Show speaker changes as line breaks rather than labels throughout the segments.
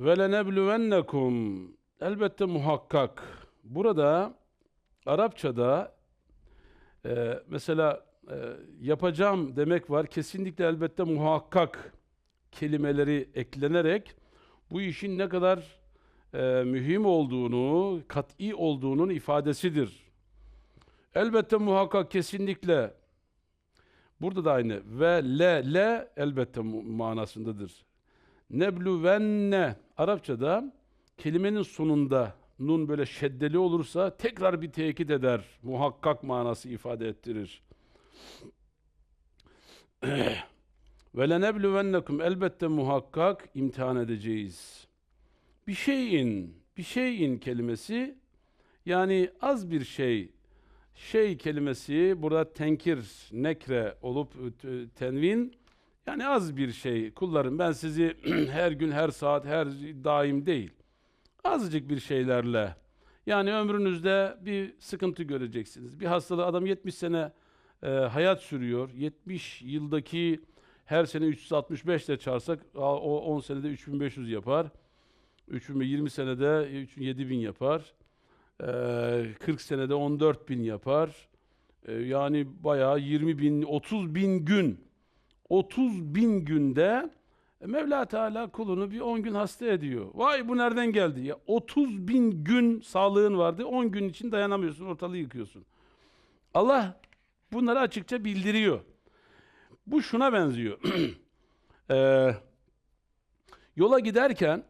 Ve lenebluvennekum elbette muhakkak. Burada Arapçada e, mesela e, yapacağım demek var. Kesinlikle elbette muhakkak kelimeleri eklenerek bu işin ne kadar e, mühim olduğunu, kat'i olduğunun ifadesidir. Elbette muhakkak kesinlikle burada da aynı ve le le elbette manasındadır. Nebluvenne Arapçada kelimenin sonunda nun böyle şeddeli olursa tekrar bir tekit eder. Muhakkak manası ifade ettirir. Ve lenebluvennekum elbette muhakkak imtihan edeceğiz. Bir şeyin, bir şeyin kelimesi yani az bir şey, şey kelimesi burada tenkir, nekre olup tenvin yani az bir şey kullarım. Ben sizi her gün, her saat, her daim değil. Azıcık bir şeylerle. Yani ömrünüzde bir sıkıntı göreceksiniz. Bir hastalığı adam 70 sene e, hayat sürüyor. 70 yıldaki her sene 365 ile çarsak o 10 senede 3500 yapar. 3000 20 senede 3 7000 yapar. Ee, 40 senede 14 bin yapar. Ee, yani bayağı 20 bin, 30 bin gün. 30 bin günde Mevla Teala kulunu bir 10 gün hasta ediyor. Vay bu nereden geldi? Ya 30 bin gün sağlığın vardı. 10 gün için dayanamıyorsun, ortalığı yıkıyorsun. Allah bunları açıkça bildiriyor. Bu şuna benziyor. Ee, yola giderken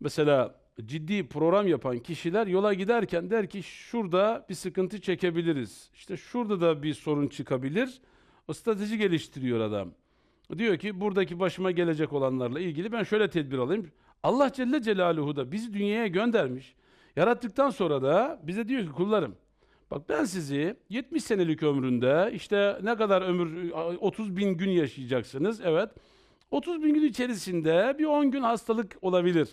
mesela ciddi program yapan kişiler yola giderken der ki şurada bir sıkıntı çekebiliriz. İşte şurada da bir sorun çıkabilir. O strateji geliştiriyor adam. Diyor ki buradaki başıma gelecek olanlarla ilgili ben şöyle tedbir alayım. Allah Celle Celaluhu da bizi dünyaya göndermiş. Yarattıktan sonra da bize diyor ki kullarım Bak ben sizi 70 senelik ömründe işte ne kadar ömür 30 bin gün yaşayacaksınız. Evet. 30 bin gün içerisinde bir 10 gün hastalık olabilir.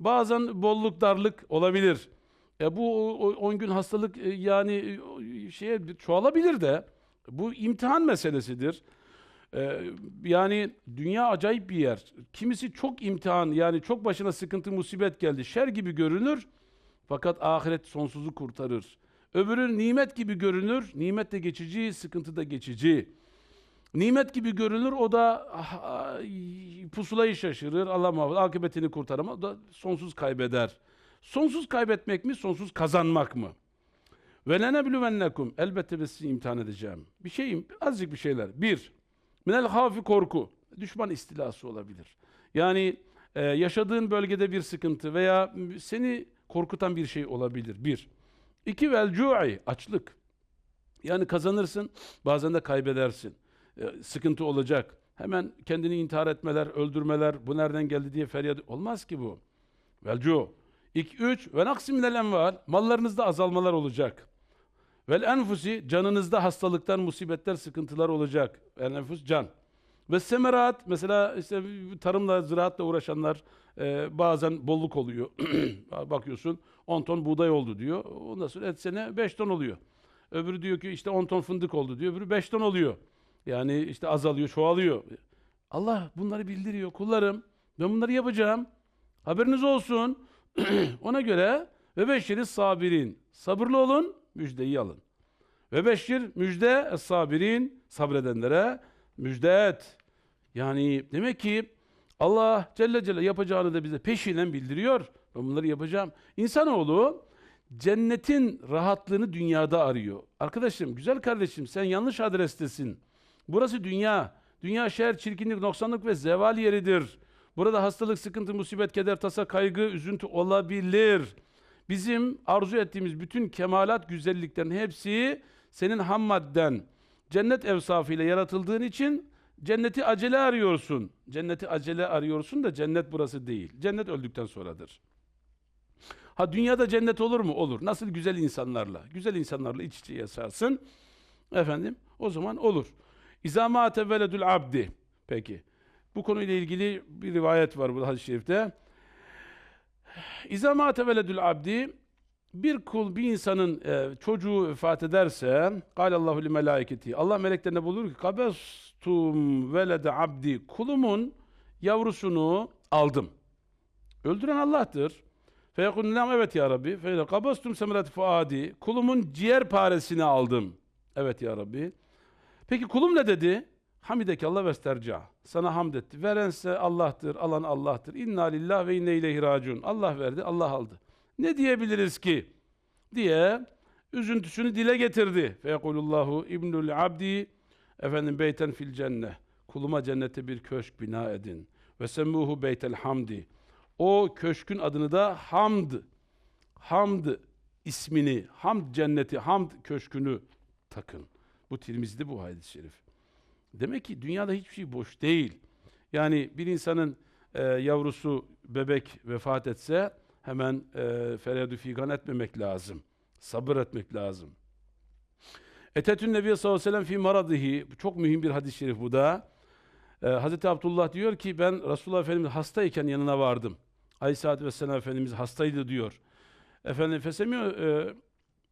Bazen bolluk darlık olabilir. E bu o- o 10 gün hastalık e, yani e, şeye çoğalabilir de bu imtihan meselesidir. Ee, yani dünya acayip bir yer. Kimisi çok imtihan yani çok başına sıkıntı musibet geldi. Şer gibi görünür fakat ahiret sonsuzu kurtarır. Öbürü nimet gibi görünür. Nimet de geçici, sıkıntı da geçici. Nimet gibi görünür o da ah, ah, pusulayı şaşırır. Allah muhafaza akıbetini kurtaramaz. O da sonsuz kaybeder. Sonsuz kaybetmek mi, sonsuz kazanmak mı? Ve lenebluvennekum elbette ben sizi imtihan edeceğim. Bir şeyim, azıcık bir şeyler. Bir, minel hafi korku. Düşman istilası olabilir. Yani e, yaşadığın bölgede bir sıkıntı veya seni korkutan bir şey olabilir. Bir. İki vel açlık. Yani kazanırsın, bazen de kaybedersin. E, sıkıntı olacak. Hemen kendini intihar etmeler, öldürmeler, bu nereden geldi diye feryat olmaz ki bu. Vel cu. Üç, ve naksim minel enval. Mallarınızda azalmalar olacak. Vel enfusi canınızda hastalıklar, musibetler, sıkıntılar olacak. El enfus can. Ve semerat mesela işte tarımla, ziraatla uğraşanlar e, bazen bolluk oluyor. Bakıyorsun 10 ton buğday oldu diyor. Ondan sonra et sene 5 ton oluyor. Öbürü diyor ki işte 10 ton fındık oldu diyor. Öbürü 5 ton oluyor. Yani işte azalıyor, çoğalıyor. Allah bunları bildiriyor. Kullarım ben bunları yapacağım. Haberiniz olsun. Ona göre ve beşiri sabirin. Sabırlı olun, müjdeyi alın. Ve beşir müjde sabirin sabredenlere müjde et. Yani demek ki Allah Celle Celle yapacağını da bize peşinen bildiriyor. Ben bunları yapacağım. İnsanoğlu cennetin rahatlığını dünyada arıyor. Arkadaşım, güzel kardeşim sen yanlış adrestesin. Burası dünya. Dünya şer, çirkinlik, noksanlık ve zeval yeridir. Burada hastalık, sıkıntı, musibet, keder, tasa, kaygı, üzüntü olabilir. Bizim arzu ettiğimiz bütün kemalat, güzelliklerin hepsi senin ham madden. Cennet evsafıyla yaratıldığın için cenneti acele arıyorsun. Cenneti acele arıyorsun da cennet burası değil. Cennet öldükten sonradır. Ha dünyada cennet olur mu? Olur. Nasıl güzel insanlarla? Güzel insanlarla iç içe yaşarsın. Efendim o zaman olur. İzâ mâte veledül abdi. Peki. Bu konuyla ilgili bir rivayet var bu hadis-i şerifte. İzâ mâte veledül abdi bir kul bir insanın e, çocuğu vefat ederse Allahu li melaiketi Allah meleklerine bulur ki kabestum velede abdi kulumun yavrusunu aldım. Öldüren Allah'tır. Feyekun nam evet ya Rabbi. Feyekun kabastum semerat fuadi. Kulumun ciğer paresini aldım. Evet ya Rabbi. Peki kulum ne dedi? Hamideke Allah vesterca. Sana hamd etti. Verense Allah'tır, alan Allah'tır. İnna lillah ve inne ileyhi raciun. Allah verdi, Allah aldı. Ne diyebiliriz ki? diye üzüntüsünü dile getirdi. Feyekulullahu ibnul abdi efendim beyten fil cenne. Kuluma cennete bir köşk bina edin. Ve semmuhu beytel hamdi. O köşkün adını da hamd. Hamd ismini, hamd cenneti, hamd köşkünü takın. Bu Tirmiz'de bu hadis-i şerif. Demek ki dünyada hiçbir şey boş değil. Yani bir insanın e, yavrusu, bebek vefat etse hemen e, feryadü figan etmemek lazım. Sabır etmek lazım. Etetün Nebi sallallahu aleyhi ve sellem fi maradihi. Çok mühim bir hadis-i şerif bu da. E, Hazreti Abdullah diyor ki ben Resulullah Efendimiz hastayken yanına vardım. Aleyhisselatü Vesselam Efendimiz hastaydı diyor. Efendim fesemiyor e,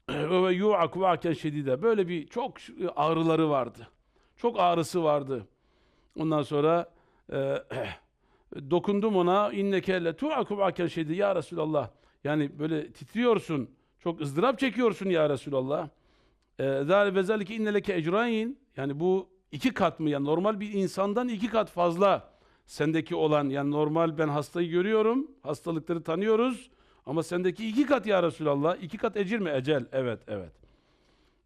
ve yu'ak va'ken şedide. Böyle bir çok ağrıları vardı. Çok ağrısı vardı. Ondan sonra e, dokundum ona inneke le tu'aku va'ken şedide ya Resulallah. Yani böyle titriyorsun. Çok ızdırap çekiyorsun ya Resulallah. Zâle ve zâlike inneleke ecrain. Yani bu iki kat mı? Yani normal bir insandan iki kat fazla sendeki olan. Yani normal ben hastayı görüyorum. Hastalıkları tanıyoruz. Ama sendeki iki kat ya Resulallah. İki kat ecir mi? Ecel. Evet, evet.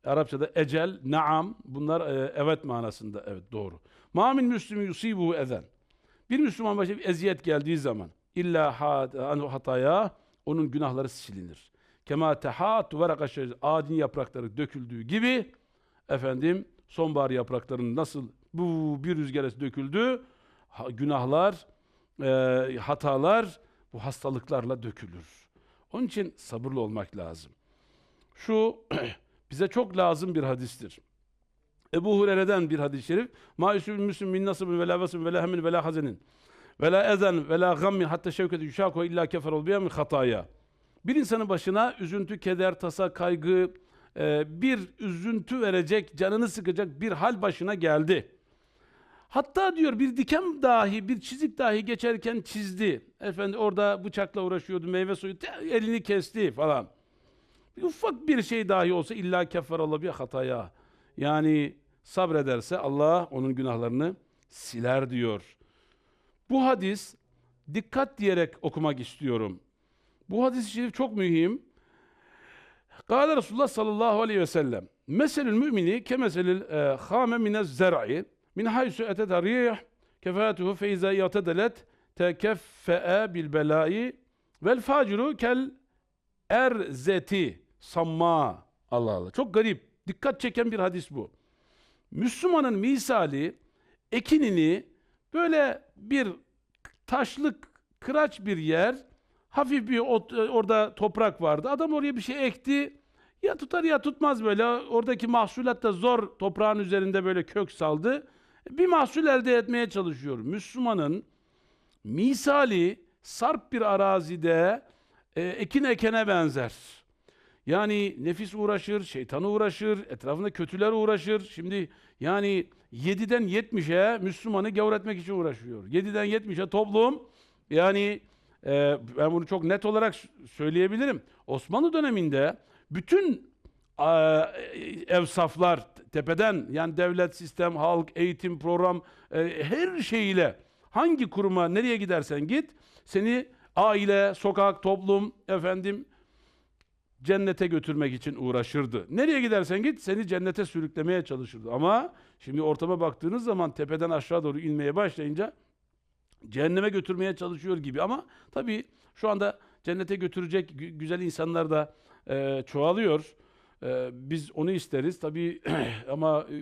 Arapçada ecel, naam bunlar e, evet manasında. Evet doğru. Ma min müslimi yusibuhu ezen. Bir Müslüman başına bir eziyet geldiği zaman illa anhu hataya onun günahları silinir. Kema tehatu veraka şecer ağacın yaprakları döküldüğü gibi efendim sonbahar yapraklarının nasıl bu bir rüzgar döküldü günahlar e, hatalar bu hastalıklarla dökülür. Onun için sabırlı olmak lazım. Şu bize çok lazım bir hadistir. Ebu Hureyre'den bir hadis-i şerif. Ma yusibul müslim min nasibin ve la vesin ve la hemin ve la hazenin ve la ezen ve la gammin hatta şevketi yuşaku illa keferol biha min hataya. Bir insanın başına üzüntü, keder, tasa, kaygı, e, bir üzüntü verecek, canını sıkacak bir hal başına geldi. Hatta diyor bir diken dahi, bir çizik dahi geçerken çizdi. Efendi orada bıçakla uğraşıyordu, meyve suyu, elini kesti falan. Ufak bir şey dahi olsa illa kefferallah bir hataya. Yani sabrederse Allah onun günahlarını siler diyor. Bu hadis dikkat diyerek okumak istiyorum. Bu hadis-i şerif çok mühim. Kâle Resulullah sallallahu aleyhi ve sellem. Meselül mümini kemeselil e, hâme minez zer'i min haysu etet rih kefâtuhu feyza yatedelet tekeffe'e bil belâi vel faciru kel erzeti samma Allah Allah. Çok garip. Dikkat çeken bir hadis bu. Müslümanın misali ekinini böyle bir taşlık kıraç bir yer hafif bir ot- orada toprak vardı. Adam oraya bir şey ekti. Ya tutar ya tutmaz böyle. Oradaki mahsulat da zor toprağın üzerinde böyle kök saldı. Bir mahsul elde etmeye çalışıyor. Müslümanın misali sarp bir arazide e, ekin ekene benzer. Yani nefis uğraşır, şeytan uğraşır, etrafında kötüler uğraşır. Şimdi yani 7'den 70'e Müslümanı gavretmek için uğraşıyor. 7'den 70'e toplum yani e, ben bunu çok net olarak söyleyebilirim. Osmanlı döneminde bütün e, evsaflar tepeden yani devlet, sistem, halk, eğitim, program e, her şeyiyle hangi kuruma nereye gidersen git seni aile, sokak, toplum efendim cennete götürmek için uğraşırdı. Nereye gidersen git seni cennete sürüklemeye çalışırdı. Ama şimdi ortama baktığınız zaman tepeden aşağı doğru inmeye başlayınca cehenneme götürmeye çalışıyor gibi. Ama tabii şu anda cennete götürecek gü- güzel insanlar da e, çoğalıyor. E, biz onu isteriz tabii ama e,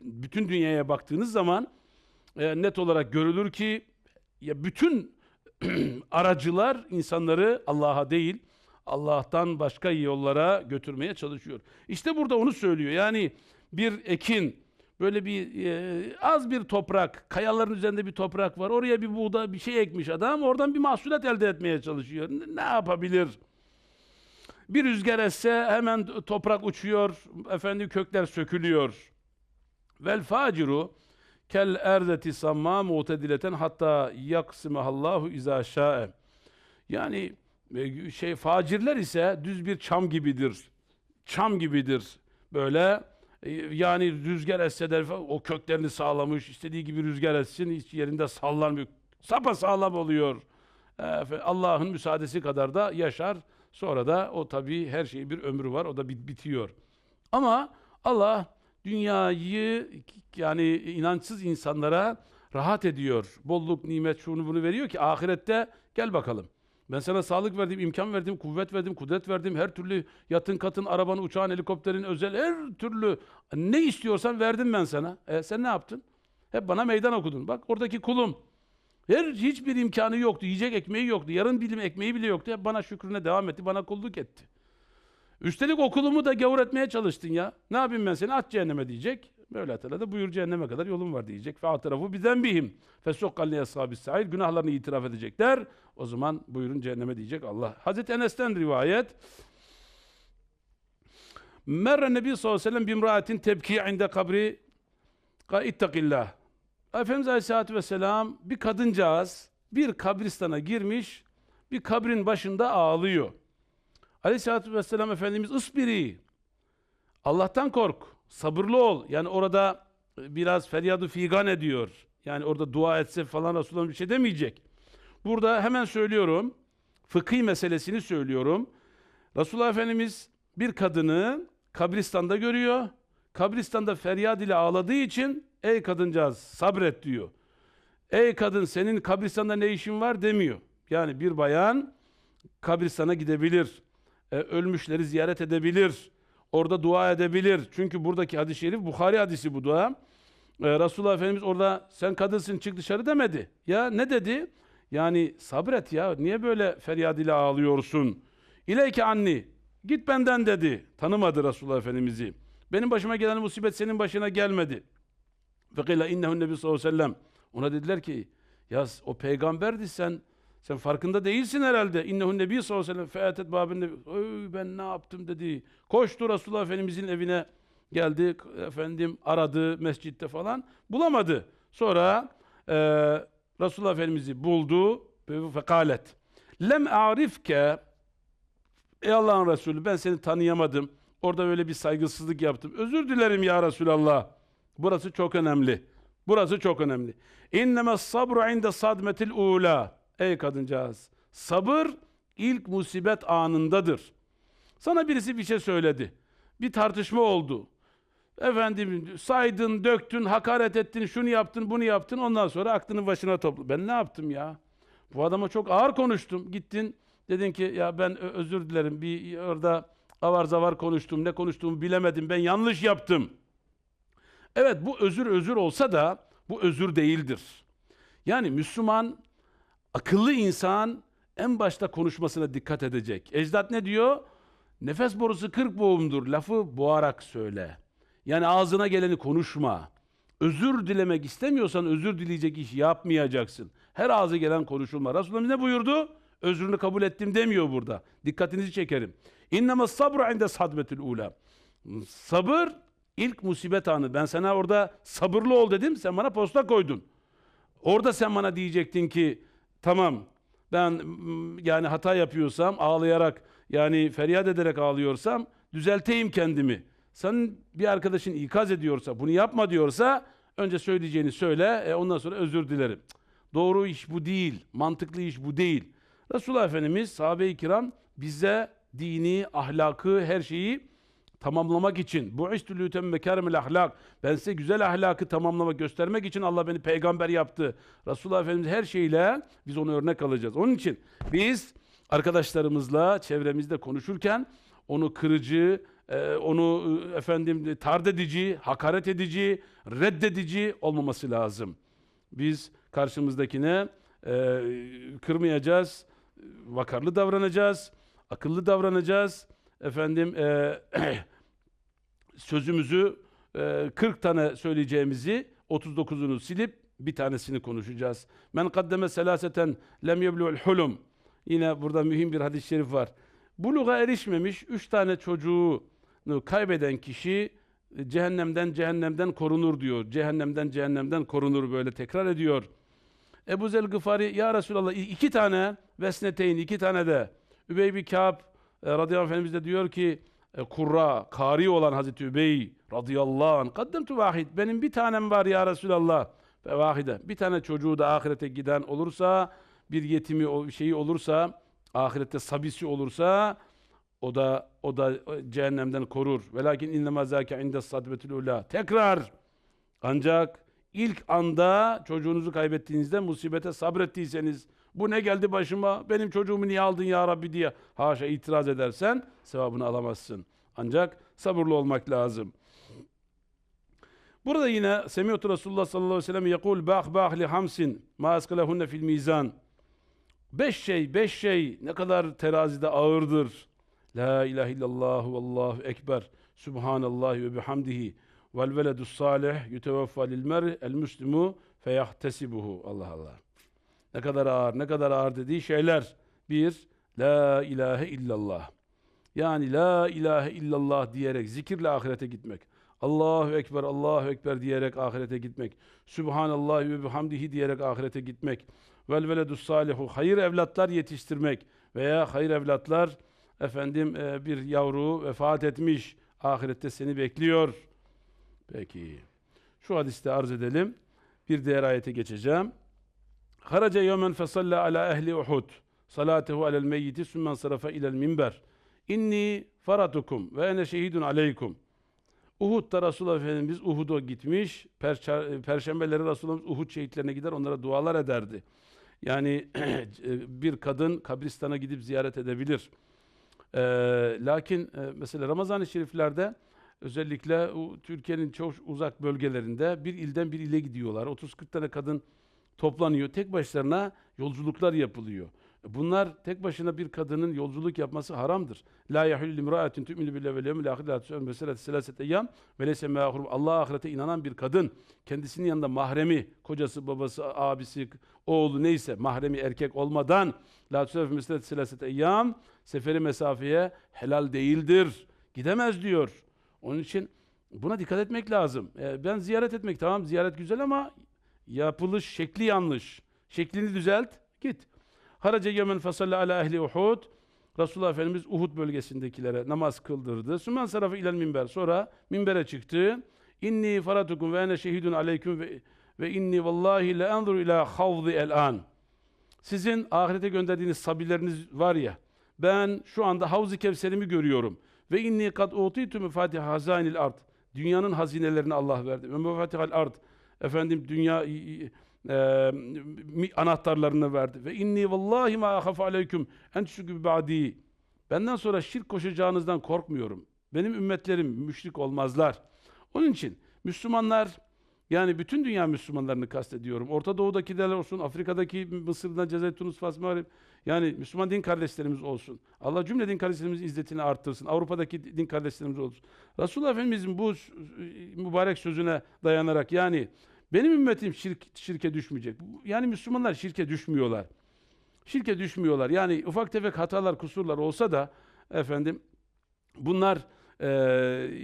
bütün dünyaya baktığınız zaman e, net olarak görülür ki ya bütün aracılar insanları Allah'a değil Allah'tan başka yollara götürmeye çalışıyor. İşte burada onu söylüyor. Yani bir ekin böyle bir e, az bir toprak, kayaların üzerinde bir toprak var. Oraya bir buğda bir şey ekmiş adam. Oradan bir mahsulat elde etmeye çalışıyor. Ne, yapabilir? Bir rüzgar esse hemen toprak uçuyor. Efendim kökler sökülüyor. Vel faciru kel erdeti samma mutedileten hatta yaksimahallahu izâ şâe. Yani şey facirler ise düz bir çam gibidir. Çam gibidir. Böyle e, yani rüzgar esse de falan, o köklerini sağlamış. istediği gibi rüzgar etsin hiç yerinde sallanmıyor. Sapa sağlam oluyor. E, Allah'ın müsaadesi kadar da yaşar. Sonra da o tabii her şeyin bir ömrü var. O da bit- bitiyor. Ama Allah dünyayı yani inançsız insanlara rahat ediyor. Bolluk, nimet, şunu bunu veriyor ki ahirette gel bakalım. Ben sana sağlık verdim, imkan verdim, kuvvet verdim, kudret verdim. Her türlü yatın, katın, arabanın, uçağın, helikopterin, özel her türlü ne istiyorsan verdim ben sana. E, sen ne yaptın? Hep bana meydan okudun. Bak oradaki kulum. Her hiçbir imkanı yoktu. Yiyecek ekmeği yoktu. Yarın bilim ekmeği bile yoktu. Hep bana şükrüne devam etti. Bana kulluk etti. Üstelik okulumu da gavur etmeye çalıştın ya. Ne yapayım ben seni? At cehenneme diyecek. Böyle da buyur cehenneme kadar yolum var diyecek. Fe tarafı bizden bihim. Fesokkalli ashabis sair. Günahlarını itiraf edecekler. O zaman buyurun cehenneme diyecek Allah. Hazreti Enes'ten rivayet. Merre Nebi sallallahu aleyhi ve sellem bimraatin tebki inde kabri Ka ittakillah. Efendimiz Aleyhisselatü Vesselam bir kadıncağız bir kabristana girmiş, bir kabrin başında ağlıyor. Aleyhisselatü Vesselam Efendimiz ısbiri, Allah'tan kork, sabırlı ol. Yani orada biraz feryadı figan ediyor. Yani orada dua etse falan Resulullah bir şey demeyecek. Burada hemen söylüyorum, fıkhi meselesini söylüyorum. Resulullah Efendimiz bir kadını kabristanda görüyor. Kabristanda feryad ile ağladığı için ey kadıncağız sabret diyor. Ey kadın senin kabristanda ne işin var demiyor. Yani bir bayan kabristana gidebilir. e, ölmüşleri ziyaret edebilir. Orada dua edebilir. Çünkü buradaki hadis-i şerif Bukhari hadisi bu dua. E, Resulullah Efendimiz orada sen kadınsın çık dışarı demedi. Ya ne dedi? Yani sabret ya niye böyle feryad ile ağlıyorsun? İleyke anni git benden dedi. Tanımadı Resulullah Efendimiz'i. Benim başıma gelen musibet senin başına gelmedi. Fekila innehu nebi sallallahu aleyhi ve sellem. Ona dediler ki ya o peygamberdi sen sen farkında değilsin herhalde. İnnehu nebi sallallahu aleyhi ve sellem featet babın nebi. Oy ben ne yaptım dedi. Koştu Resulullah Efendimizin evine geldi. Efendim aradı mescitte falan. Bulamadı. Sonra e, Resulullah Efendimiz'i buldu. Fekalet. Lem arifke Ey Allah'ın Resulü ben seni tanıyamadım. Orada böyle bir saygısızlık yaptım. Özür dilerim ya Resulallah. Burası çok önemli. Burası çok önemli. İnneme sabru inde sadmetil ula. Ey kadıncağız. Sabır ilk musibet anındadır. Sana birisi bir şey söyledi. Bir tartışma oldu. Efendim saydın, döktün, hakaret ettin, şunu yaptın, bunu yaptın. Ondan sonra aklını başına topla. Ben ne yaptım ya? Bu adama çok ağır konuştum. Gittin dedin ki ya ben özür dilerim. Bir orada avar zavar konuştum. Ne konuştuğumu bilemedim. Ben yanlış yaptım. Evet bu özür özür olsa da bu özür değildir. Yani Müslüman, akıllı insan en başta konuşmasına dikkat edecek. Ecdat ne diyor? Nefes borusu kırk boğumdur. Lafı boğarak söyle. Yani ağzına geleni konuşma. Özür dilemek istemiyorsan özür dileyecek iş yapmayacaksın. Her ağzı gelen konuşulma. Resulullah ne buyurdu? Özrünü kabul ettim demiyor burada. Dikkatinizi çekerim. İnneme sabru inde sadmetil ula. Sabır ilk musibet anı. Ben sana orada sabırlı ol dedim. Sen bana posta koydun. Orada sen bana diyecektin ki tamam ben mm, yani hata yapıyorsam ağlayarak yani feryat ederek ağlıyorsam düzelteyim kendimi. Sen bir arkadaşın ikaz ediyorsa bunu yapma diyorsa önce söyleyeceğini söyle e, ondan sonra özür dilerim. Doğru iş bu değil. Mantıklı iş bu değil. Resulullah Efendimiz sahabe-i kiram bize dini, ahlakı, her şeyi tamamlamak için bu istülü temme kerimel ahlak ben size güzel ahlakı tamamlamak göstermek için Allah beni peygamber yaptı. Resulullah Efendimiz her şeyle biz onu örnek alacağız. Onun için biz arkadaşlarımızla çevremizde konuşurken onu kırıcı, e, onu e, efendim tard edici, hakaret edici, reddedici olmaması lazım. Biz karşımızdakine e, kırmayacağız, vakarlı davranacağız, akıllı davranacağız. Efendim sözümüzü e, 40 tane söyleyeceğimizi 39'unu silip bir tanesini konuşacağız. Men kaddeme selaseten lem yeblu'l hulum. Yine burada mühim bir hadis-i şerif var. Buluğa erişmemiş üç tane çocuğunu kaybeden kişi e, cehennemden cehennemden korunur diyor. Cehennemden cehennemden korunur böyle tekrar ediyor. Ebu Zer Gıfari ya Resulallah iki tane vesneteyn iki tane de Übey bin Kâb e, radıyallahu anh Efendimiz de diyor ki e, kurra, kari olan Hazreti Übey radıyallahu anh kaddemtu vahid benim bir tanem var ya Resulallah ve vahide bir tane çocuğu da ahirete giden olursa bir yetimi şeyi olursa ahirette sabisi olursa o da o da e, cehennemden korur. Velakin innema zâke inde sadbetul ula. Tekrar ancak ilk anda çocuğunuzu kaybettiğinizde musibete sabrettiyseniz bu ne geldi başıma benim çocuğumu niye aldın ya Rabbi diye haşa itiraz edersen sevabını alamazsın. Ancak sabırlı olmak lazım. Burada yine Semiyatu Resulullah sallallahu aleyhi ve sellem yakul bah bah li hamsin ma askalahunne fil mizan. Beş şey, beş şey ne kadar terazide ağırdır. La ilahe illallah ve allahu ekber. Subhanallah ve bihamdihi. Vel veledus salih yutevaffa lil mer'i el muslimu feyahtesibuhu. Allah Allah. Ne kadar ağır, ne kadar ağır dediği şeyler. Bir, La ilahe illallah. Yani La ilahe illallah diyerek zikirle ahirete gitmek. Allahu Ekber, Allahu Ekber diyerek ahirete gitmek. Subhanallah ve bihamdihi diyerek ahirete gitmek. Vel veledus salihu. Hayır evlatlar yetiştirmek. Veya hayır evlatlar efendim e, bir yavru vefat etmiş. Ahirette seni bekliyor. Peki. Şu hadiste arz edelim. Bir diğer ayete geçeceğim. Haraca yevmen fesalla ala ehli Uhud. Salatehu alel meyyiti sümmen sarafa ilel minber. İnni faratukum ve ene şehidun aleykum. Uhud'da Resulullah Efendimiz Uhud'a gitmiş. Perşembeleri Resulullahımız Uhud şehitlerine gider onlara dualar ederdi. Yani bir kadın kabristana gidip ziyaret edebilir. Ee, lakin e, mesela Ramazan-ı Şeriflerde özellikle Türkiye'nin çok uzak bölgelerinde bir ilden bir ile gidiyorlar. 30-40 tane kadın toplanıyor. Tek başlarına yolculuklar yapılıyor. Bunlar tek başına bir kadının yolculuk yapması haramdır. La yahillu imra'atin tu'minu billahi vel yevmil ahir la tus'al meselet selaset ve leyse ma'hum Allah ahirete inanan bir kadın kendisinin yanında mahremi, kocası, babası, abisi, oğlu neyse mahremi erkek olmadan la tus'al meselet selaset seferi mesafeye helal değildir. Gidemez diyor. Onun için buna dikkat etmek lazım. Ee, ben ziyaret etmek tamam ziyaret güzel ama yapılış şekli yanlış. Şeklini düzelt, git. Harace yemen fasalle ala ehli Uhud. Resulullah Efendimiz Uhud bölgesindekilere namaz kıldırdı. Sümen sarafı ilel minber. Sonra minbere çıktı. İnni faratukum ve ene şehidun aleyküm ve, ve inni vallahi le enzuru ila havzi el an. Sizin ahirete gönderdiğiniz sabileriniz var ya. Ben şu anda Havz-ı Kevser'imi görüyorum. Ve inni kad utitu mefatiha hazanil ard. Dünyanın hazinelerini Allah verdi. Ve mefatihal ard. Efendim dünya e, anahtarlarını verdi. Ve inni vallahi ma ahafu aleyküm en tüşrikü ba'di. Benden sonra şirk koşacağınızdan korkmuyorum. Benim ümmetlerim müşrik olmazlar. Onun için Müslümanlar yani bütün dünya Müslümanlarını kastediyorum. Orta Doğu'dakiler olsun, Afrika'daki Mısır'da, Cezayir, Tunus, Fas, Mağrib. Yani Müslüman din kardeşlerimiz olsun. Allah cümle din kardeşlerimizin izzetini arttırsın. Avrupa'daki din kardeşlerimiz olsun. Resulullah Efendimizin bu mübarek sözüne dayanarak yani benim ümmetim şirk, şirke düşmeyecek. Yani Müslümanlar şirke düşmüyorlar. Şirke düşmüyorlar. Yani ufak tefek hatalar, kusurlar olsa da efendim bunlar eee,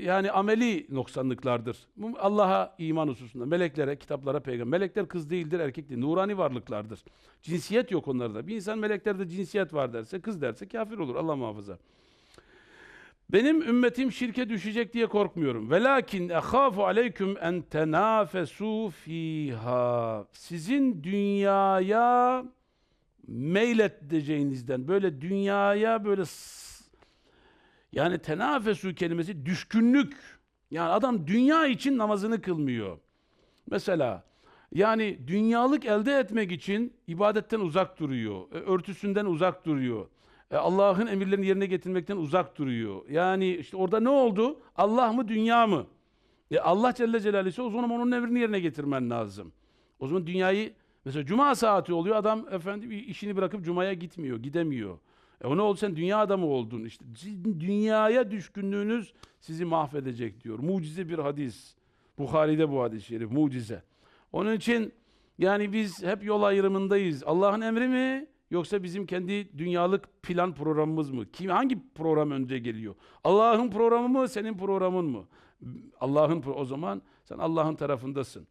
yani ameli noksanlıklardır. Allah'a iman hususunda, meleklere, kitaplara, peygamber. Melekler kız değildir, erkek değil. Nurani varlıklardır. Cinsiyet yok onlarda. Bir insan meleklerde cinsiyet var derse, kız derse kafir olur. Allah muhafaza. Benim ümmetim şirke düşecek diye korkmuyorum. Velakin ehafu aleyküm en tenafesu fiha. Sizin dünyaya meyledeceğinizden böyle dünyaya böyle yani tenafesu kelimesi düşkünlük. Yani adam dünya için namazını kılmıyor. Mesela yani dünyalık elde etmek için ibadetten uzak duruyor. e, Örtüsünden uzak duruyor. E, Allah'ın emirlerini yerine getirmekten uzak duruyor. Yani işte orada ne oldu? Allah mı dünya mı? E Allah Celle Celaluhu ise o zaman onun emrini yerine getirmen lazım. O zaman dünyayı mesela cuma saati oluyor adam efendim işini bırakıp cumaya gitmiyor, gidemiyor. E o ne oldu sen dünya adamı oldun. İşte dünyaya düşkünlüğünüz sizi mahvedecek diyor. Mucize bir hadis. Bukhari'de bu hadis-i şerif mucize. Onun için yani biz hep yol ayrımındayız. Allah'ın emri mi yoksa bizim kendi dünyalık plan programımız mı? Kim hangi program önce geliyor? Allah'ın programı mı, senin programın mı? Allah'ın o zaman sen Allah'ın tarafındasın.